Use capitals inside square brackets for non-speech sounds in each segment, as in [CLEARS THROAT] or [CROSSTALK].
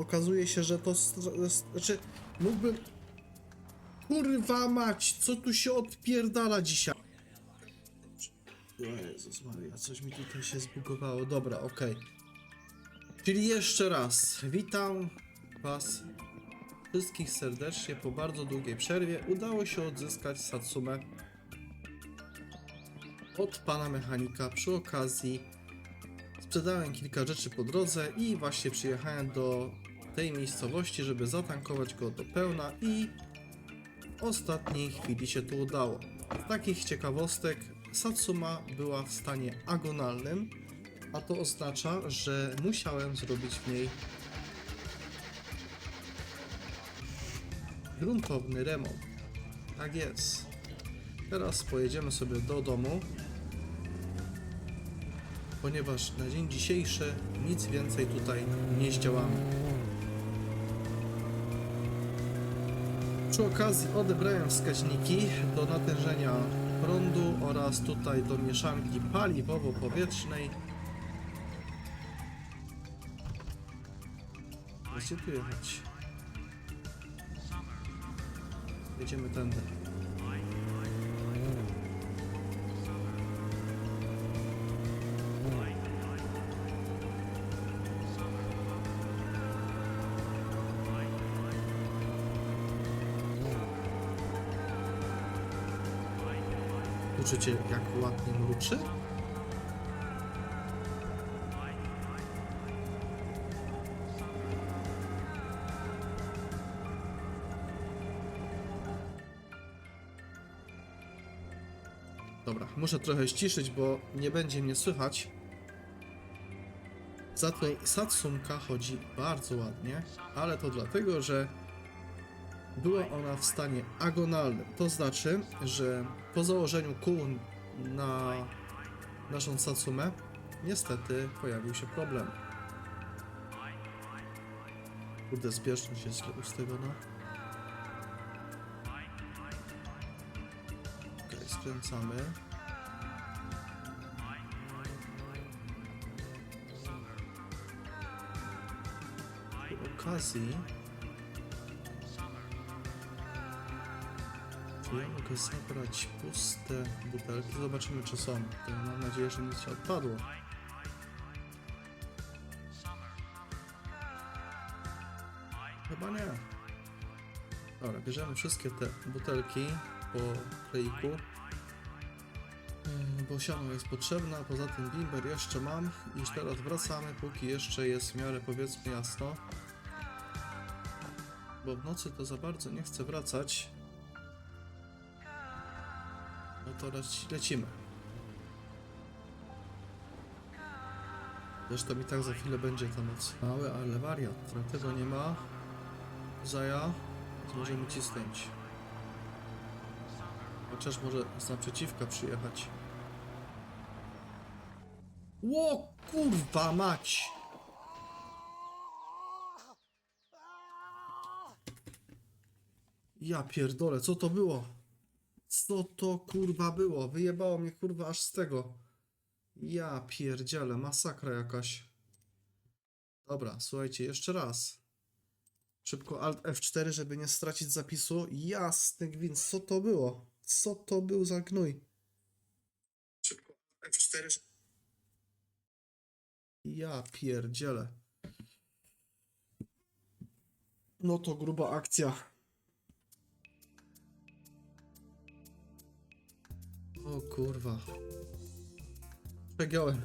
Okazuje się, że to... Znaczy, mógłbym... Kurwa mać, co tu się odpierdala dzisiaj? Jezus Maria, coś mi tutaj się zbugowało. Dobra, okej. Czyli jeszcze raz, witam was wszystkich serdecznie po bardzo długiej przerwie. Udało się odzyskać Satsumę od pana mechanika przy okazji sprzedałem kilka rzeczy po drodze i właśnie przyjechałem do tej miejscowości, żeby zatankować go do pełna i ostatniej chwili się to udało. Z takich ciekawostek Satsuma była w stanie agonalnym, a to oznacza, że musiałem zrobić w niej gruntowny remont. Tak jest. Teraz pojedziemy sobie do domu, ponieważ na dzień dzisiejszy nic więcej tutaj nie zdziałamy. Przy okazji odebrałem wskaźniki do natężenia prądu oraz tutaj do mieszanki paliwowo-powietrznej. Gdzie tu jechać? Jedziemy tędy. Uczycie jak ładnie mruczy? Dobra, muszę trochę ściszyć, bo nie będzie mnie słychać. Za to Satsumka chodzi bardzo ładnie, ale to dlatego, że była ona w stanie agonalnym. To znaczy, że po założeniu kół na naszą Satsumę niestety pojawił się problem. Kurde, zbieżność jest ustawiona. Okej, skręcamy. Przy okazji mogę zabrać puste butelki? Zobaczymy czy są. Mam nadzieję, że nic się odpadło. Chyba nie. Dobra, bierzemy wszystkie te butelki po kleiku. Yy, Bo siano jest potrzebne, a poza tym bimber jeszcze mam. I teraz wracamy, póki jeszcze jest w miarę powiedzmy jasno. Bo w nocy to za bardzo nie chcę wracać. To leci, lecimy. Zresztą i tak za chwilę będzie ta noc. Mały, ale wariat. Tego nie ma. Zaja. Możemy cisnąć. Chociaż może z naprzeciwka przyjechać. Ło kurwa mać! Ja pierdolę, co to było? Co to kurwa było? Wyjebało mnie kurwa aż z tego. Ja pierdzielę, masakra jakaś. Dobra, słuchajcie, jeszcze raz. Szybko Alt F4, żeby nie stracić zapisu. Jasny gwint, co to było? Co to był za gnój? Szybko Alt F4. Ja pierdzielę. No to gruba akcja. O kurwa. Przegiąłem.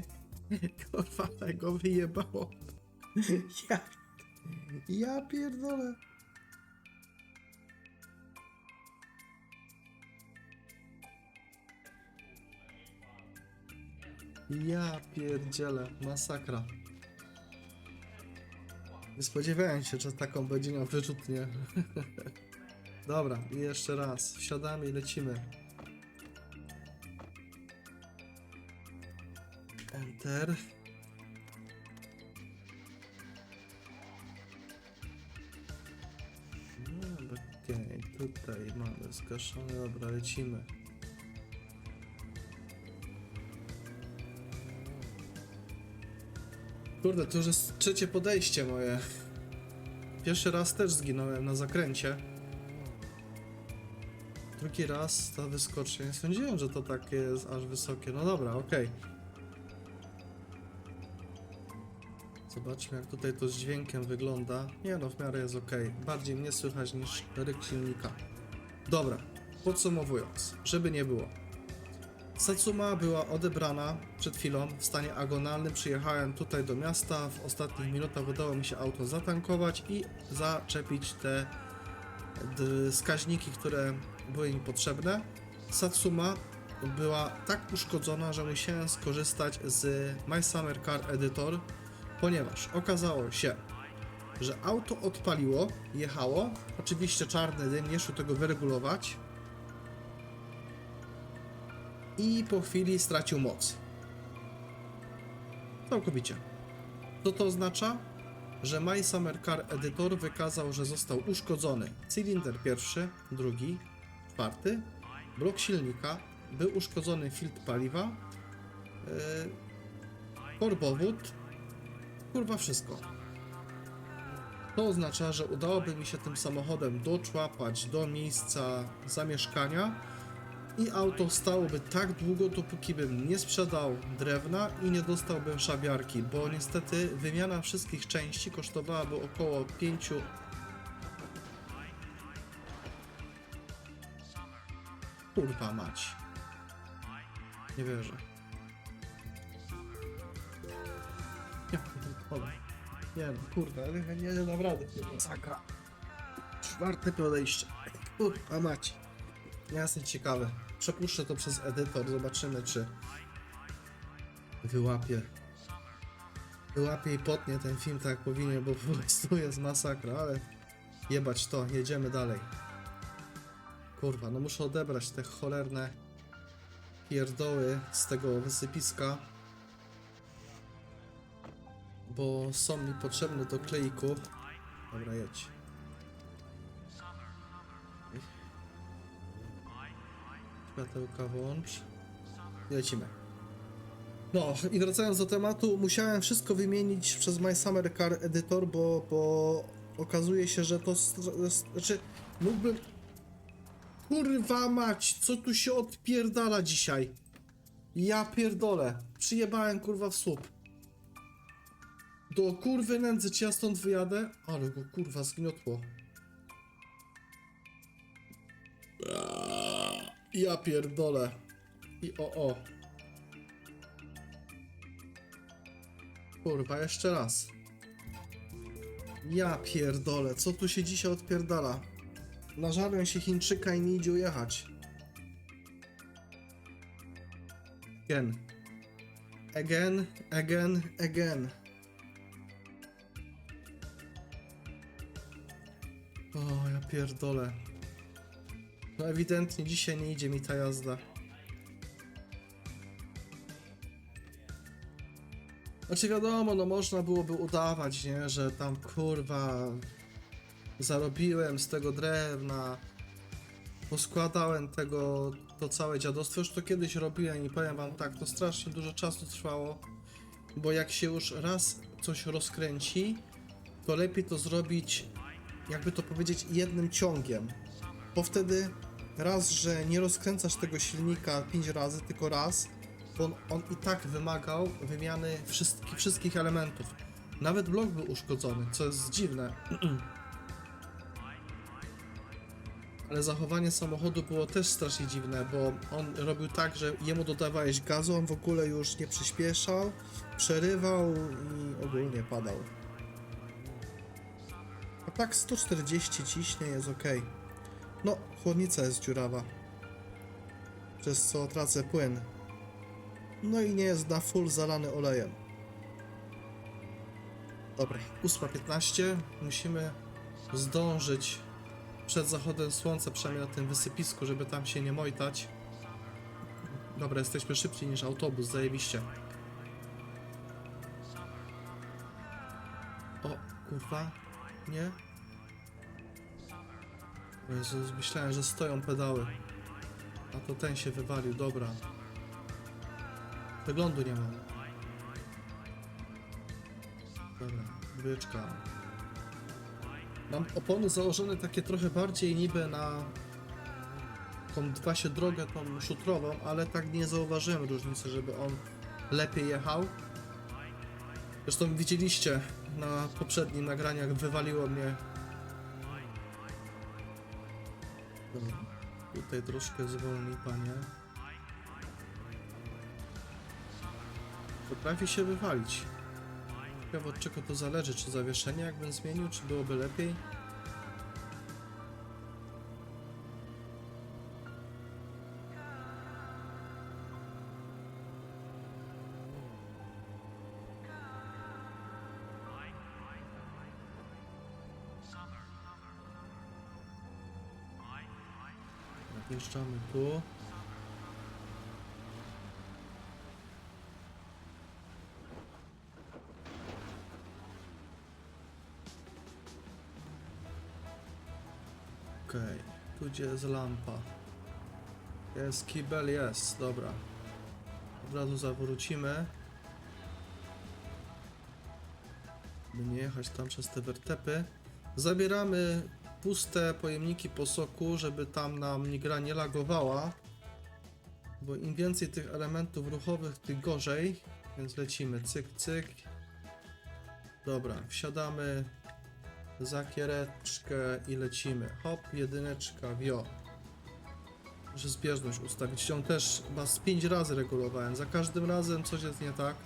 [LAUGHS] kurwa, ale go wyjebało. ja, ja pierdolę. Ja pierdzielę, masakra. Nie spodziewałem się, że taką będzie miał wyrzutnię. [LAUGHS] Dobra, i jeszcze raz. Wsiadamy i lecimy. Enter. No, okej, tutaj mamy zgaszone, dobra, lecimy. Kurde, to już jest trzecie podejście moje. Pierwszy raz też zginąłem na zakręcie. Drugi raz ta wyskocznia. Nie sądziłem, że to takie jest aż wysokie. No dobra, okej. Zobaczmy jak tutaj to z dźwiękiem wygląda. Nie no, w miarę jest ok. Bardziej mnie słychać niż ryk silnika. Dobra, podsumowując, żeby nie było. Satsuma była odebrana przed chwilą w stanie agonalnym. Przyjechałem tutaj do miasta. W ostatnich minutach udało mi się auto zatankować i zaczepić te wskaźniki, które były mi potrzebne. Satsuma była tak uszkodzona, że musiałem skorzystać z My Summer Car Editor, ponieważ okazało się, że auto odpaliło, jechało. Oczywiście czarny dym, nie tego wyregulować. I po chwili stracił moc. Całkowicie. Co to oznacza? Że My Summer Car Editor wykazał, że został uszkodzony cylinder pierwszy, drugi, czwarty, blok silnika, był uszkodzony filtr paliwa, yy, korbowód, kurwa wszystko. To oznacza, że udałoby mi się tym samochodem doczłapać do miejsca zamieszkania i auto stałoby tak długo, dopóki bym nie sprzedał drewna i nie dostałbym szabiarki, bo niestety wymiana wszystkich części kosztowałaby około 5 Kurwa mać. Nie wierzę. Pierdolę. Nie no, kurwa, ale nie, dam rady. Masakra. Czwarte podejście. Kurwa mać. Ja jestem ciekawy. Przepuszczę to przez edytor, zobaczymy czy wyłapię. Wyłapię i potnie ten film tak jak powinien, bo po prostu jest masakra, ale jebać to, jedziemy dalej. Kurwa, no muszę odebrać te cholerne pierdoły z tego wysypiska. Bo są mi potrzebne do kleiku. Dobra, jedź. Światełka włącz. Lecimy. No i wracając do tematu, musiałem wszystko wymienić przez My Summer Car Editor, bo, bo okazuje się, że to... Znaczy, mógłbym... Kurwa mać, co tu się odpierdala dzisiaj? Ja pierdolę. Przyjebałem kurwa w słup. Do kurwy nędzy, czy ja stąd wyjadę? Ale go kurwa zgniotło. Ja pierdolę. I o o. Kurwa, jeszcze raz. Ja pierdolę, co tu się dzisiaj odpierdala? Nażarłem się Chińczyka i nie idzie ujechać. Again. Again, again, again. O, ja pierdolę. No ewidentnie dzisiaj nie idzie mi ta jazda. Znaczy wiadomo, no można byłoby udawać, nie, że tam kurwa zarobiłem z tego drewna, poskładałem tego, to całe dziadostwo, już to kiedyś robiłem i powiem wam tak, to strasznie dużo czasu trwało, bo jak się już raz coś rozkręci, to lepiej to zrobić, jakby to powiedzieć, jednym ciągiem, bo wtedy raz, że nie rozkręcasz tego silnika 5 razy, tylko raz, bo on, on i tak wymagał wymiany wszystkich, wszystkich elementów. Nawet blok był uszkodzony, co jest dziwne. [CLEARS THROAT] Ale zachowanie samochodu było też strasznie dziwne, bo on robił tak, że jemu dodawałeś gazu, on w ogóle już nie przyspieszał, przerywał i ogólnie padał. Tak 140 ciśnie jest ok. No, chłodnica jest dziurawa. Przez co tracę płyn. No i nie jest na full zalany olejem. Dobra, 8.15. Musimy zdążyć przed zachodem słońca, przynajmniej na tym wysypisku, żeby tam się nie mojtać. Dobra, jesteśmy szybciej niż autobus, zajebiście. O, kurwa, nie? O Jezu, myślałem, że stoją pedały. A to ten się wywalił, dobra. Wyglądu nie mam. Dobra, dwójeczka. Mam opony założone takie trochę bardziej niby na tą właśnie drogę tą szutrową, ale tak nie zauważyłem różnicy, żeby on lepiej jechał. Zresztą widzieliście na poprzednim nagraniach wywaliło mnie. Tutaj troszkę zwolni panie. Potrafi się wywalić. Ciekawe od czego to zależy, czy zawieszenie jakbym zmienił, czy byłoby lepiej? Wjeżdżamy tu. Okej, tu gdzie jest lampa? Jest kibel, jest, dobra. Od razu zawrócimy. By nie jechać tam przez te wertepy. Zabieramy puste pojemniki po soku, żeby tam nam gra nie lagowała. Bo im więcej tych elementów ruchowych, tym gorzej. Więc lecimy, cyk, cyk. Dobra, wsiadamy za kiereczkę i lecimy. Hop, jedyneczka, wio. Muszę zbieżność ustawić. Ją też chyba z 5 razy regulowałem. Za każdym razem coś jest nie tak.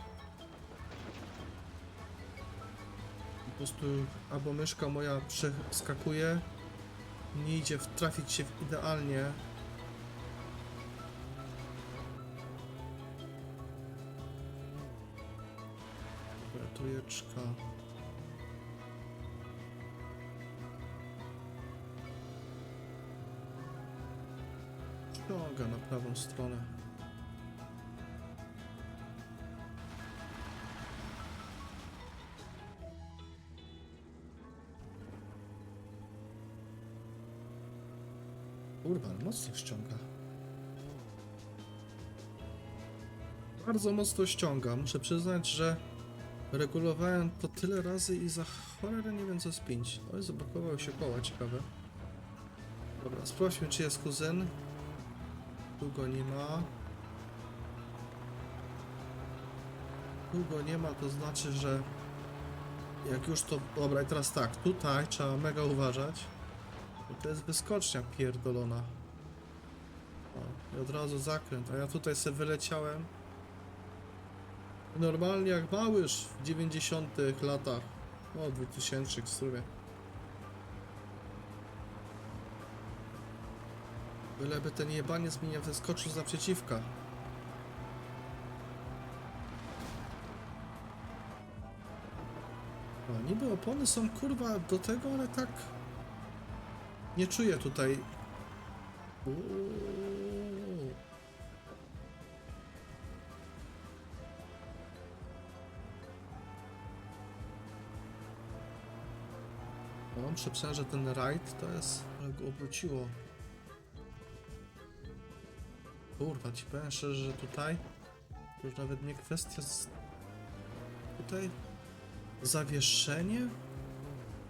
Prostu albo myszka moja przeskakuje, nie idzie trafić się idealnie. Dobra, trójeczka. Ściąga na prawą stronę. Kurwa, ale mocno ściąga. Bardzo mocno ściąga. Muszę przyznać, że regulowałem to tyle razy i za cholerę nie wiem co spiąć. Oj, zablokowały się koła, ciekawe. Dobra, sprawdźmy czy jest kuzyn. Tu go nie ma. Tu go nie ma, to znaczy, że jak już to... Dobra, i teraz tak, tutaj trzeba mega uważać. To jest wyskocznia pierdolona. O, i od razu zakręt, a ja tutaj sobie wyleciałem. Normalnie jak małyż w 90 latach. O, 2000 w sumie. Byleby ten jebaniec mi nie wyskoczył z naprzeciwka. O, niby opony są kurwa do tego, ale tak... Nie czuję tutaj... Uuu. No, przepraszam, że ten rajd to jest... Ale go obróciło. Kurwa, ci powiem szczerze, że tutaj już nawet nie kwestia z... Tutaj zawieszenie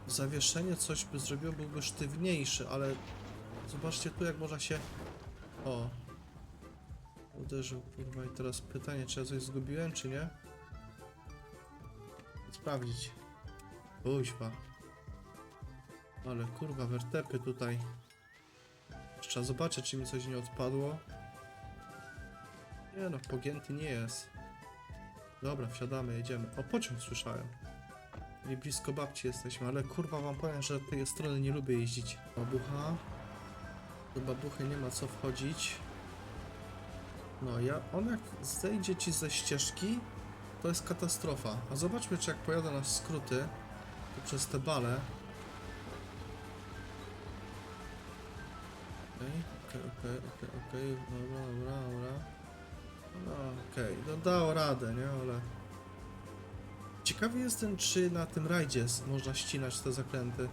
zawieszenie coś by zrobiło, byłby sztywniejszy, ale zobaczcie tu jak można się o uderzył, kurwa i teraz pytanie, czy ja coś zgubiłem, czy nie? Sprawdzić Kuźwa ale kurwa, wertepy tutaj Trzeba zobaczyć, czy mi coś nie odpadło nie no, pogięty nie jest. Dobra, wsiadamy, jedziemy. O, pociąg słyszałem. I blisko babci jesteśmy, ale kurwa wam powiem, że tej strony nie lubię jeździć. Babucha. Do babuchy nie ma co wchodzić. No, ja, on jak zejdzie ci ze ścieżki, to jest katastrofa. A zobaczmy, czy jak pojadę na skróty, to przez te bale. Okej, okej, okej, okej, okej, dobra, dobra, dobra. No okej, no dał radę, nie, ale... Ciekawy jestem, czy na tym rajdzie można ścinać te zakręty.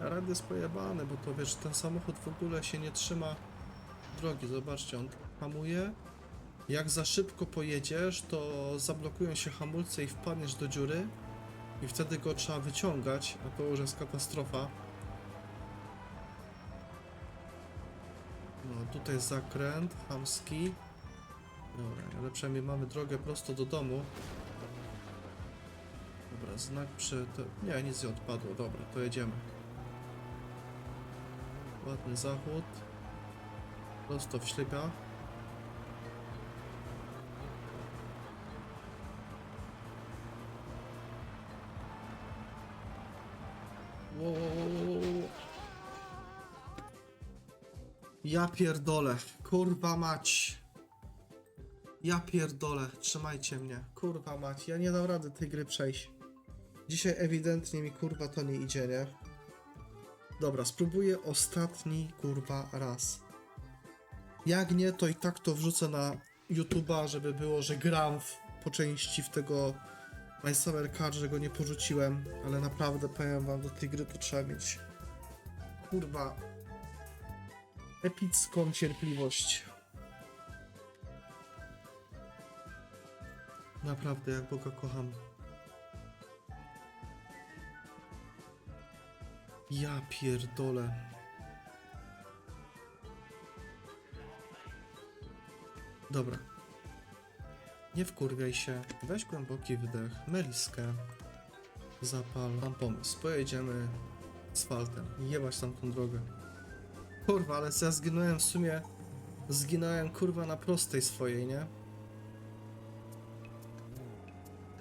Rajd jest pojebany, bo to wiesz, ten samochód w ogóle się nie trzyma drogi. Zobaczcie, on hamuje Jak za szybko pojedziesz, to zablokują się hamulce i wpadniesz do dziury i wtedy go trzeba wyciągać, a to już jest katastrofa. No, tutaj zakręt hamski. Dobra, ale przynajmniej mamy drogę prosto do domu. Dobra, znak przy... Nie, nic nie odpadło. Dobra, to jedziemy. Ładny zachód. Prosto w ślepia. Ja pierdolę, kurwa mać. Ja pierdolę, trzymajcie mnie. Kurwa mać, ja nie dam rady tej gry przejść. Dzisiaj ewidentnie mi kurwa to nie idzie, nie? Dobra, spróbuję ostatni kurwa raz. Jak nie, to i tak to wrzucę na YouTube'a, żeby było, że gram w, po części w tego My Summer że go nie porzuciłem, ale naprawdę powiem wam, do tej gry to trzeba mieć kurwa epicką cierpliwość. Naprawdę, jak Boga kocham. Ja pierdolę. Dobra. Nie wkurwiaj się. Weź głęboki wydech. Meliskę. Zapal. Mam pomysł. Pojedziemy asfaltem. Jebać tam tą drogę. Kurwa, ale ja zginąłem w sumie. Zginąłem kurwa na prostej swojej, nie?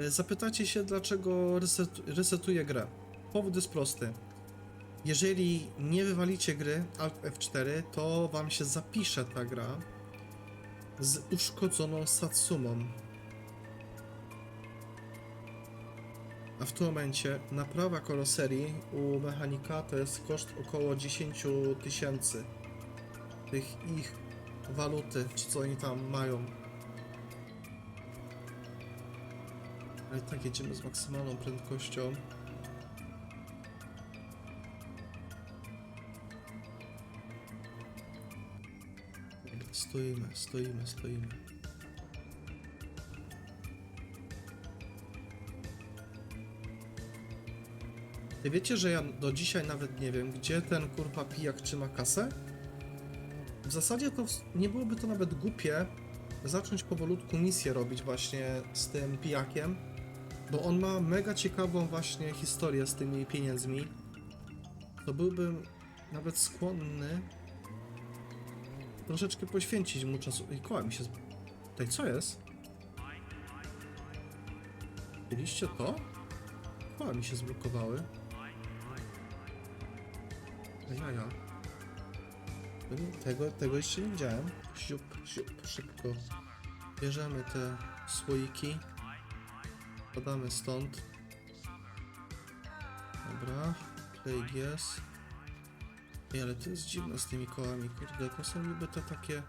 Zapytacie się, dlaczego reset, resetuję grę. Powód jest prosty. Jeżeli nie wywalicie gry Alt F4, to wam się zapisze ta gra z uszkodzoną Satsumą. A w tym momencie naprawa karoserii u mechanika to jest koszt około 10 tysięcy tych ich waluty, czy co oni tam mają. Ale tak jedziemy z maksymalną prędkością. Stoimy, stoimy, stoimy. Ty wiecie, że ja do dzisiaj nawet nie wiem, gdzie ten kurwa pijak trzyma kasę? W zasadzie to nie byłoby to nawet głupie zacząć powolutku misję robić właśnie z tym pijakiem, bo on ma mega ciekawą właśnie historię z tymi pieniędzmi. To byłbym nawet skłonny troszeczkę poświęcić mu czasu. I koła mi się... Tutaj co jest? Widzieliście to? Koła mi się zblokowały. Jaja. Tego, tego jeszcze nie widziałem. Siup, siup, szybko. Bierzemy te słoiki. Podamy stąd. Dobra. Play yes. Ej, ale to jest dziwne z tymi kołami, kurde. To są niby te takie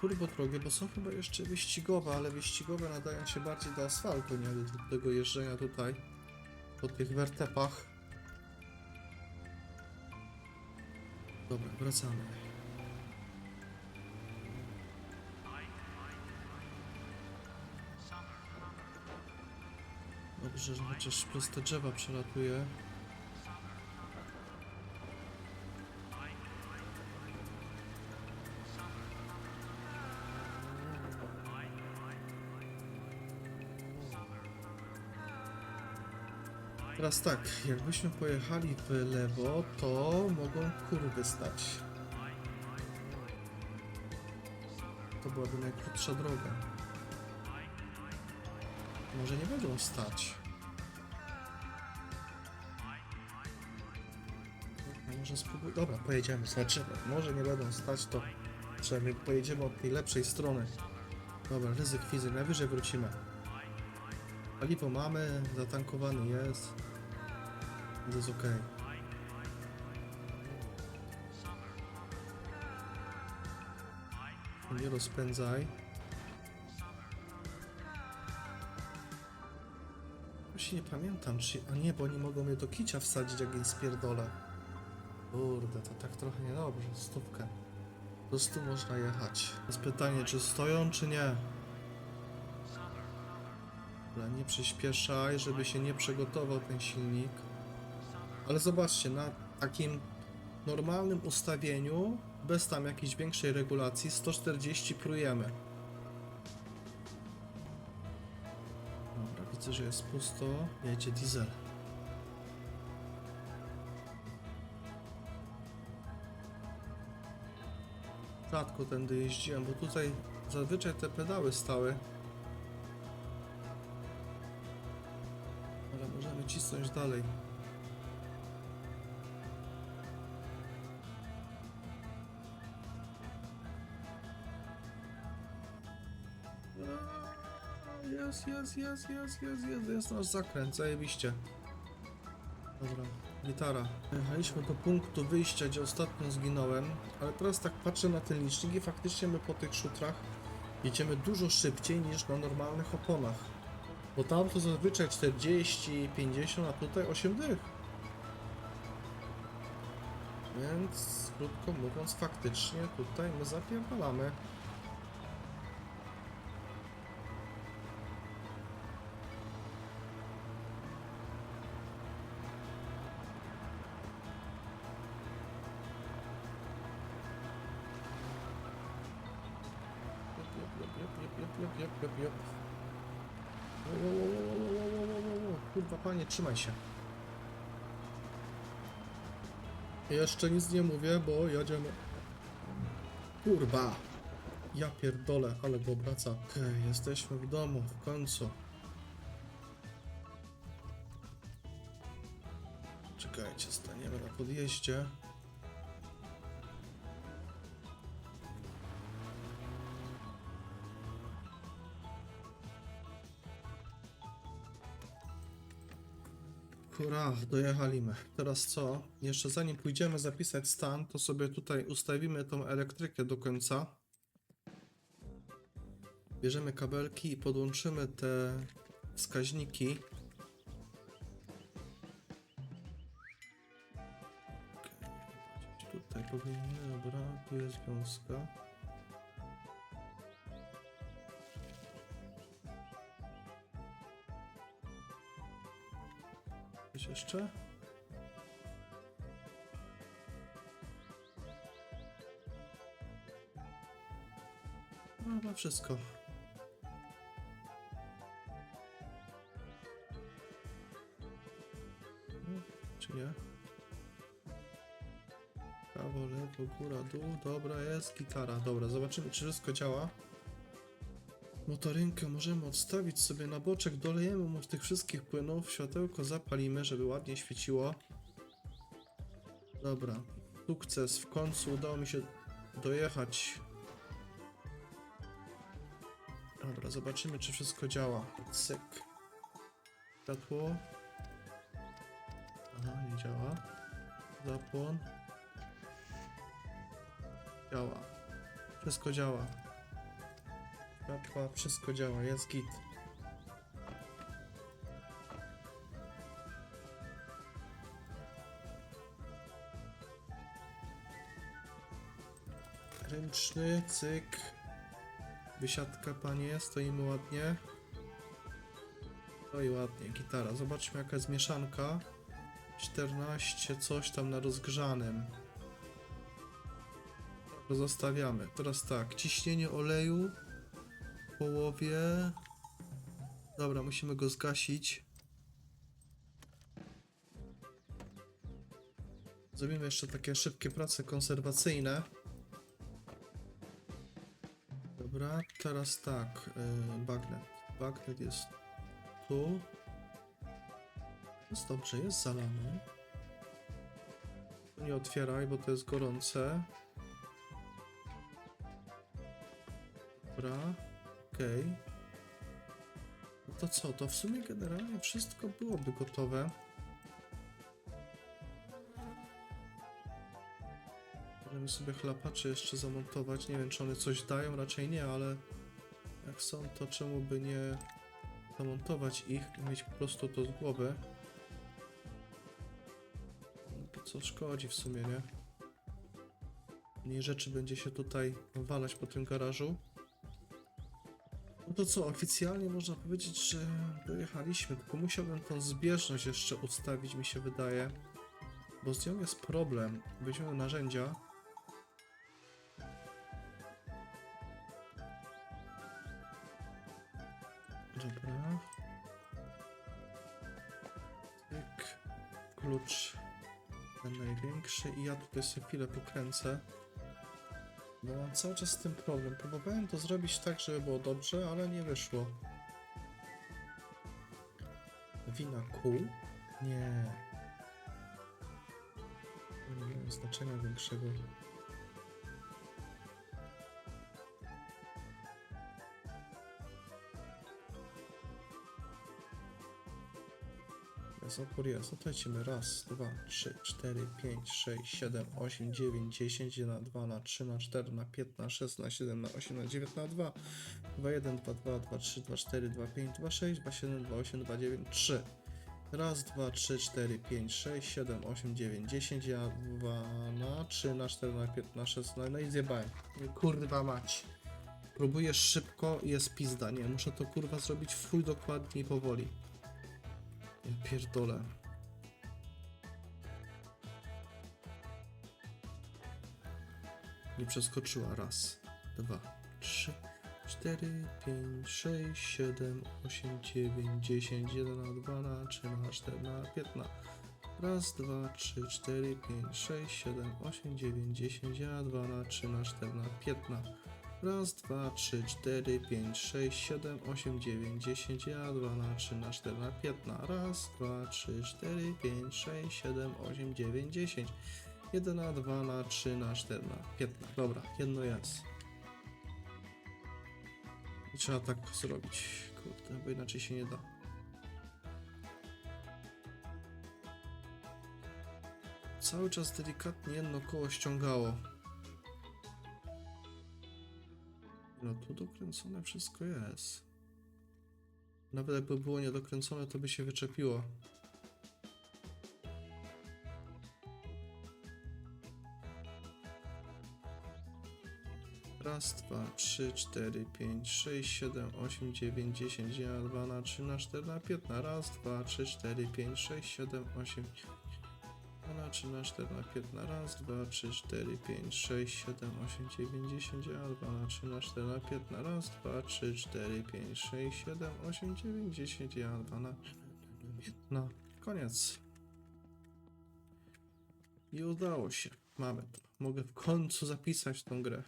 turbo drogie, bo są chyba jeszcze wyścigowe, ale wyścigowe nadają się bardziej do asfaltu, nie do tego jeżdżenia tutaj. Po tych wertepach. Dobra, wracamy. Dobrze, że chociaż przez te drzewa przelatuje. Teraz tak, jakbyśmy pojechali w lewo, to mogą kurwy stać. To byłaby najkrótsza droga. Może nie będą stać. Może. Dobra, pojedziemy, zobaczymy. Może nie będą stać, to przynajmniej pojedziemy od tej lepszej strony. Dobra, ryzyk fizyk, najwyżej wrócimy. Paliwo mamy, zatankowany jest. Więc jest ok. Nie rozpędzaj. Właśnie nie pamiętam, czy... A nie, bo oni mogą mnie do kicia wsadzić, jak jej spierdolę. Kurde, to tak trochę niedobrze. Stówkę. prostu można jechać. Jest pytanie, czy stoją, czy nie. Dobra, nie przyspieszaj, żeby się nie przygotował ten silnik. Ale zobaczcie, na takim normalnym ustawieniu, bez tam jakiejś większej regulacji, 140 prujemy. Dobra, widzę, że jest pusto. Jedzie diesel. Rzadko tędy jeździłem, bo tutaj zazwyczaj te pedały stały. Ale możemy cisnąć dalej. Jest, jest, jest, jest, jest, jest, jest nasz zakręt, zajebiście. Gitara. Jechaliśmy do punktu wyjścia, gdzie ostatnio zginąłem, ale teraz tak patrzę na ten licznik i faktycznie my po tych szutrach jedziemy dużo szybciej niż na normalnych oponach. Bo tam to zazwyczaj 40, 50, a tutaj 8 dych. Więc krótko mówiąc, faktycznie tutaj my zapierdalamy. Jop, jop, jop. Kurwa, panie, trzymaj się. Jeszcze nic nie mówię, bo jedziemy. Kurwa! Ja pierdolę, ale go obraca. Okay, jesteśmy w domu, w końcu. Czekajcie, staniemy na podjeździe. Hurra, dojechaliśmy. Teraz co? Jeszcze zanim pójdziemy zapisać stan, to sobie tutaj ustawimy tą elektrykę do końca. Bierzemy kabelki i podłączymy te wskaźniki. Tutaj powinny, dobra, tu jest wiązka. Jeszcze? No chyba wszystko. Mm, Czy nie? Prawo, lewo, góra, dół. Dobra, jest gitara. Dobra, zobaczymy, czy wszystko działa. Motorynkę możemy odstawić sobie na boczek, dolejemy mu z tych wszystkich płynów, światełko zapalimy, żeby ładnie świeciło. Dobra, sukces, w końcu udało mi się dojechać. Dobra, zobaczymy czy wszystko działa. Cyk. Światło. Aha, nie działa. Zapłon. Działa. Wszystko działa. Światła, wszystko działa, jest git. Ręczny, cyk. Wysiadka, panie, stoimy ładnie. No i ładnie, gitara. Zobaczmy jaka jest mieszanka. 14, coś tam na rozgrzanym. Zostawiamy. Teraz tak, ciśnienie oleju połowie. Dobra, musimy go zgasić. Zrobimy jeszcze takie szybkie prace konserwacyjne. Dobra, teraz tak, yy, bagnet. Bagnet jest tu. Jest dobrze, jest zalany. Nie otwieraj, bo to jest gorące. Dobra, okej. No to co, to w sumie generalnie wszystko byłoby gotowe. Możemy sobie chlapacze jeszcze zamontować. Nie wiem, czy one coś dają, raczej nie, ale jak są, to czemu by nie zamontować ich i mieć po prostu to z głowy. No co szkodzi w sumie, nie? mniej rzeczy będzie się tutaj walać po tym garażu. To co, oficjalnie można powiedzieć, że dojechaliśmy, tylko musiałbym tą zbieżność jeszcze ustawić, mi się wydaje, bo z nią jest problem. Weźmiemy narzędzia. Dobra. Tyk. Klucz ten największy i ja tutaj sobie chwilę pokręcę. Bo mam cały czas z tym problem. Próbowałem to zrobić tak, żeby było dobrze, ale nie wyszło. Wina kół? Nie. Nie miało znaczenia większego. Jest. No to lecimy. Raz, dwa, trzy, cztery, pięć, sześć, siedem, osiem, dziewięć, dziesięć, na dwa, na trzy, na cztery, na pięć, na sześć, na siedem, na osiem, na dziewięć, na dwa, dwa, jeden, dwa, dwa, dwa, trzy, dwa, cztery, dwa, pięć, dwa, sześć, dwa, siedem, dwa, osiem, dwa, dziewięć, trzy. Raz, dwa, trzy, cztery, pięć, sześć, siedem, osiem, dziewięć, dziesięć, ja dwa na trzy, na cztery, na pięć, na sześć, no, no i zjebałem. Kurwa mać. Próbuję szybko jest pizda. Nie, muszę to kurwa zrobić w chuj dokładnie i powoli. Ja pierdolę. Nie przeskoczyła. Raz, dwa, trzy, cztery, pięć, sześć, siedem, osiem, dziewięć, dziesięć, jeden na dwa, na trzy, na cztery, na piętna. Raz, dwa, trzy, cztery, pięć, sześć, siedem, osiem, dziewięć, dziesięć, ja dwa na trzy, na cztery, na piętna. Raz, dwa, trzy, cztery, pięć, sześć, siedem, osiem, dziewięć, dziesięć, ja dwa na trzy, na cztery, na piętna. Raz, dwa, trzy, cztery, pięć, sześć, siedem, osiem, dziewięć, dziesięć. Jeden na dwa, na trzy, na cztery, na piętna. Dobra, jedno jest. I trzeba tak zrobić. Kurde, bo inaczej się nie da. Cały czas delikatnie jedno koło ściągało. No tu dokręcone wszystko jest. Nawet jakby było niedokręcone, to by się wyczepiło. Raz, dwa, trzy, cztery, pięć, sześć, siedem, osiem, dziewięć, dziesięć, ja dwa na trzy, na cztery, na piętna. Raz, dwa, trzy, cztery, pięć, sześć, siedem, osiem, dwa trzy, na cztery, na piętna. Raz, dwa, trzy, cztery, pięć, sześć, siedem, osiem, dziewięć, dziesięć, ja dwa na trzy, na cztery, na piętna. Raz, dwa, trzy, cztery, pięć, sześć, siedem, osiem, dziewięć, dziesięć, ja dwa na trzy, na piętna. Koniec. I udało się. Mamy to. Mogę w końcu zapisać tą grę.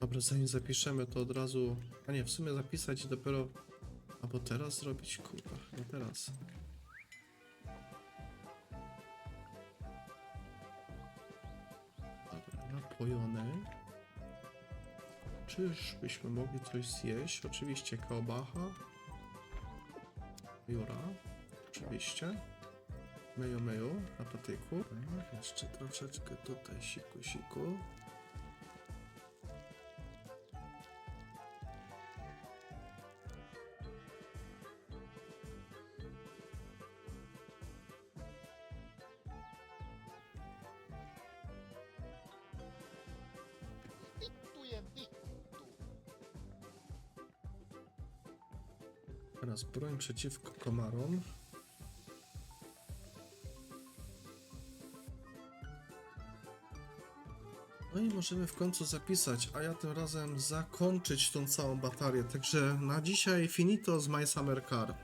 Dobra, zanim zapiszemy, to od razu. A nie, w sumie zapisać i dopiero. Albo teraz zrobić? Kurwa, no teraz. Dobra, napojony. Czyżbyśmy mogli coś zjeść? Oczywiście kiełbacha. Jura. Oczywiście. Myju, myju, na patyku. Jeszcze troszeczkę tutaj siku, siku. Przeciwko komarom. No i możemy w końcu zapisać, a ja tym razem zakończyć tą całą batalię. Także na dzisiaj finito z My Summer Car.